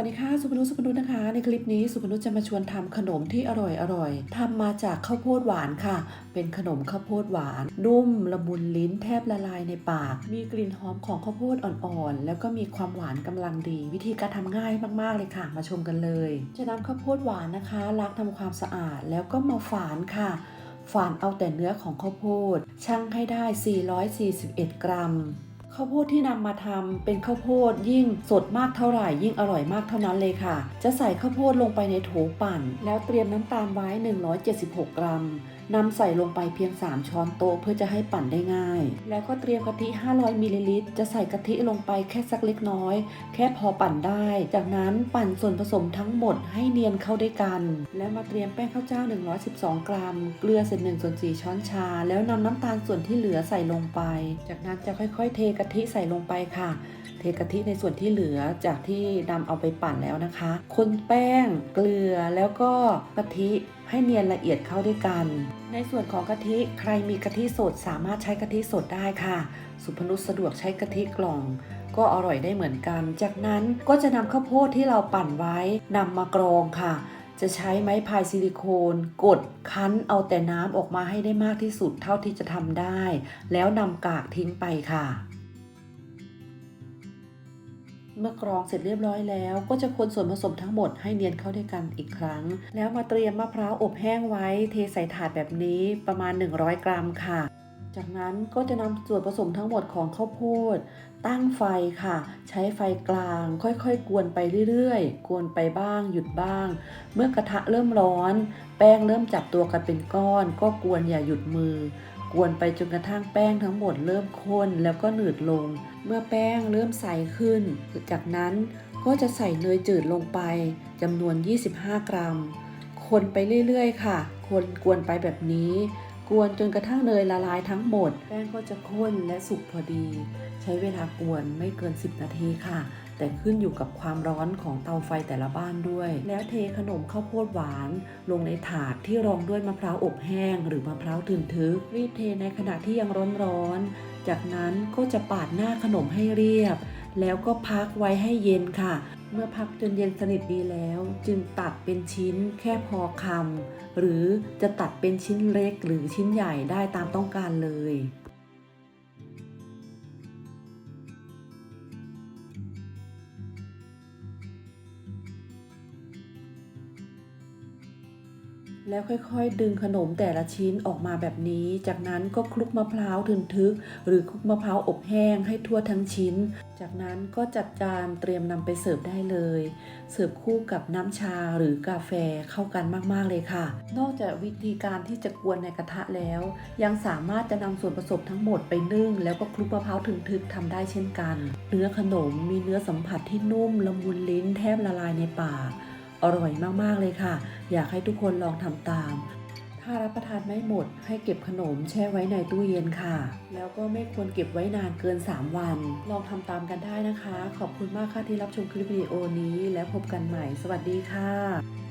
วัสดีค่ะสุพนุสุพนุนะคะ ในคลิปนี้สุพนุจะมาชวนทำขนมที่อร่อยอร่อยทำมาจากข้าวโพดหวานค่ะ เป็นขนมข้าวโพดหวาน นุ่มละมุนลิ้นแทบละลายในปาก มีกลิ่นหอมของข้าวโพดอ่อนๆ แล้วก็มีความหวานกำลังดี วิธีการทำง่ายมากๆเลยค่ะ มาชมกันเลย จะนำข้าวโพดหวานนะคะล้างทำความสะอาดแล้วก็มาฝานค่ะฝานเอาแต่เนื้อของข้าวโพดชั่งให้ได้ 441 กรัม ข้าวโพดที่นำมาทำเป็นข้าวโพดยิ่งสดมากเท่าไหร่ยิ่งอร่อยมากเท่านั้นเลยค่ะ จะใส่ข้าวโพดลงไปในโถปั่น แล้วเตรียมน้ำตาลไว้ 176 กรัมนำใส่ลงไปเพียง 3 ช้อนโต๊ะเพื่อจะให้ปั่นได้ง่าย แล้วก็เตรียมกะทิ 500มิลลิลิตรจะใส่กะทิลงไปแค่สักเล็กน้อย แค่พอปั่นได้ จากนั้นปั่นส่วนผสมทั้งหมดให้เนียนเข้าด้วยกัน แล้วมาเตรียมแป้งข้าวเจ้า 112 กรัม เกลือเศษ1ส่วน4ช้อนชา แล้วนำน้ำตาลส่วนที่เหลือใส่ลงไป จากนั้นจะค่อยๆ เทกะทิใส่ลงไปค่ะ เทกะทิในส่วนที่เหลือจากที่นำเอาไปปั่นแล้วนะคะ คนแป้งเกลือแล้วก็กะทิให้เนียนละเอียดเข้าด้วยกัน ในส่วนของกะทิใครมีกะทิสดสามารถใช้กะทิสดได้ค่ะ สุพนุษสะดวกใช้กะทิกล่องก็อร่อยได้เหมือนกัน จากนั้นก็จะนำข้าวโพดที่เราปั่นไว้นำมากรองค่ะ จะใช้ไม้พายซิลิโคน กดคั้นเอาแต่น้ำออกมาให้ได้มากที่สุดเท่าที่จะทำได้ แล้วนำกากทิ้งไปค่ะ เมื่อกรองเสร็จเรียบร้อยแล้ว ก็จะคนส่วนผสมทั้งหมดให้เนียนเข้าด้วยกันอีกครั้ง แล้วมาเตรียมมะพร้าวอบแห้งไว้เทใส่ถาดแบบนี้ประมาณ 100 กรัมค่ะจากนั้นก็จะนำส่วนผสมทั้งหมดของข้าวโพด ตั้งไฟค่ะ ใช้ไฟกลาง ค่อยๆ กวนไปเรื่อยๆ กวนไปบ้าง หยุดบ้าง เมื่อกระทะเริ่มร้อน แป้งเริ่มจับตัวกันเป็นก้อน ก็กวนอย่าหยุดมือ กวนไปจนกระทั่งแป้งทั้งหมดเริ่มข้นแล้วก็หนืดลง เมื่อแป้งเริ่มใสขึ้น จากนั้นก็จะใส่เนยจืดลงไปจำนวน 25 กรัม คนไปเรื่อยๆ ค่ะ คนกวนไปแบบนี้ กวนจนกระทั่งเนยละลายทั้งหมด แป้งก็จะข้นและสุกพอดี ใช้เวลากวนไม่เกิน 10 นาทีค่ะ แต่ขึ้นอยู่กับความร้อนของเตาไฟแต่ละบ้านด้วย แล้วเทขนมข้าวโพดหวาน ลงในถาดที่รองด้วยมะพร้าวอบแห้ง หรือมะพร้าวถึนทึก รีบเทในขณะที่ยังร้อนๆ จากนั้นก็จะปาดหน้าขนมให้เรียบ แล้วก็พักไว้ให้เย็นค่ะ เมื่อพักจนเย็นสนิทดีแล้ว จึงตัดเป็นชิ้นแค่พอคำหรือจะตัดเป็นชิ้นเล็กหรือชิ้นใหญ่ได้ตามต้องการเลย แล้วค่อยๆ ดึงขนมแต่ละชิ้นออกมาแบบนี้ จากนั้นก็คลุกมะพร้าวถึนทึก หรือคลุกมะพร้าวอบแห้งให้ทั่วทั้งชิ้น จากนั้นก็จัดจานเตรียมนำไปเสิร์ฟได้เลย เสิร์ฟคู่กับน้ำชาหรือกาแฟเข้ากันมากๆเลยค่ะ นอกจากวิธีการที่จะกวนในกระทะแล้ว ยังสามารถจะนำส่วนผสมทั้งหมดไปนึ่ง แล้วก็คลุกมะพร้าวถึงทึกทำได้เช่นกัน เนื้อขนมมีเนื้อสัมผัสที่นุ่มละมุนลิ้นแทบละลายในปาก อร่อยมากๆเลยค่ะ อยากให้ทุกคนลองทำตาม ถ้ารับประทานไม่หมด ให้เก็บขนมแช่ไว้ในตู้เย็นค่ะ แล้วก็ไม่ควรเก็บไว้นานเกิน 3 วัน ลองทำตามกันได้นะคะ ขอบคุณมากค่ะที่รับชมคลิปวิดีโอนี้ แล้วพบกันใหม่ สวัสดีค่ะ